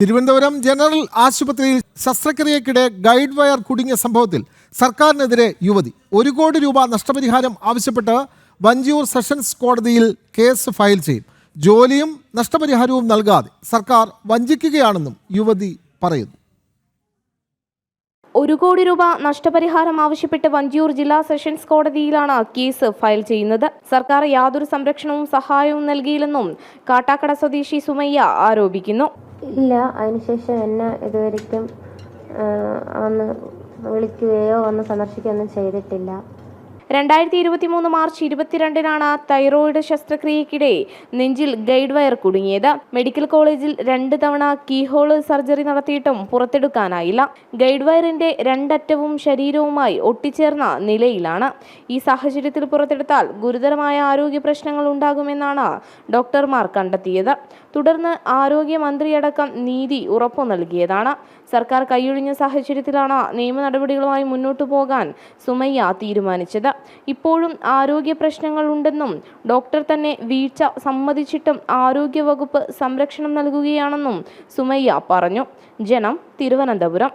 Thiruvananthapuram general ആശുപത്രിയിൽ ശസ്ത്രക്രിയക്കിടെ guide wire കുടുങ്ങിയ സംഭവത്തിൽ സർക്കാരിനെതിരെ യുവതി ഒരു കോടി രൂപ നഷ്ടപരിഹാരം ആവശ്യപ്പെട്ട് വഞ്ചിയൂർ സെഷൻസ് കോടതിയിൽ കേസ് ഫയൽ ചെയ്യും. ജോലിയും നഷ്ടപരിഹാരവും നൽകാതെ സർക്കാർ വഞ്ചിക്കുകയാണെന്നും യുവതി പറയുന്നു. ഒരു കോടി രൂപ നഷ്ടപരിഹാരം ആവശ്യപ്പെട്ട് വഞ്ചിയൂർ ജില്ലാ സെഷൻസ് കോടതിയിലാണ് കേസ് ഫയൽ ചെയ്യുന്നത്. സർക്കാർ യാതൊരു സംരക്ഷണവും സഹായവും നൽകിയില്ലെന്നും കാട്ടാക്കട സ്വദേശി സുമയ്യ ആരോപിക്കുന്നു. ഇല്ല. അതിനുശേഷം എന്നെ ഇതുവരെയ്ക്കും വന്ന് വിളിക്കുകയോ വന്ന് സന്ദർശിക്കുകയൊന്നും ചെയ്തിട്ടില്ല. രണ്ടായിരത്തി ഇരുപത്തി മൂന്ന് മാർച്ച് ഇരുപത്തിരണ്ടിനാണ് തൈറോയിഡ് ശസ്ത്രക്രിയക്കിടെ നെഞ്ചിൽ ഗൈഡ് വയർ കുടുങ്ങിയത്. മെഡിക്കൽ കോളേജിൽ രണ്ട് തവണ കീഹോൾ സർജറി നടത്തിയിട്ടും പുറത്തെടുക്കാനായില്ല. ഗൈഡ് വയറിന്റെ രണ്ടറ്റവും ശരീരവുമായി ഒട്ടിച്ചേർന്ന നിലയിലാണ്. ഈ സാഹചര്യത്തിൽ പുറത്തെടുത്താൽ ഗുരുതരമായ ആരോഗ്യ പ്രശ്നങ്ങൾ ഉണ്ടാകുമെന്നാണ് ഡോക്ടർമാർ കണ്ടെത്തിയത്. തുടർന്ന് ആരോഗ്യമന്ത്രിയടക്കം നീതി ഉറപ്പു നൽകിയതാണ്. സർക്കാർ കൈയൊഴിഞ്ഞ സാഹചര്യത്തിലാണ് നിയമ നടപടികളുമായി മുന്നോട്ടു പോകാൻ സുമയ്യ തീരുമാനിച്ചത്. ഇപ്പോഴും ആരോഗ്യ പ്രശ്നങ്ങളുണ്ടെന്നും ഡോക്ടർ തന്നെ വീഴ്ച സമ്മതിച്ചിട്ടും ആരോഗ്യവകുപ്പ് സംരക്ഷണം നൽകുകയാണെന്നും സുമയ്യ പറഞ്ഞു. ജനം തിരുവനന്തപുരം.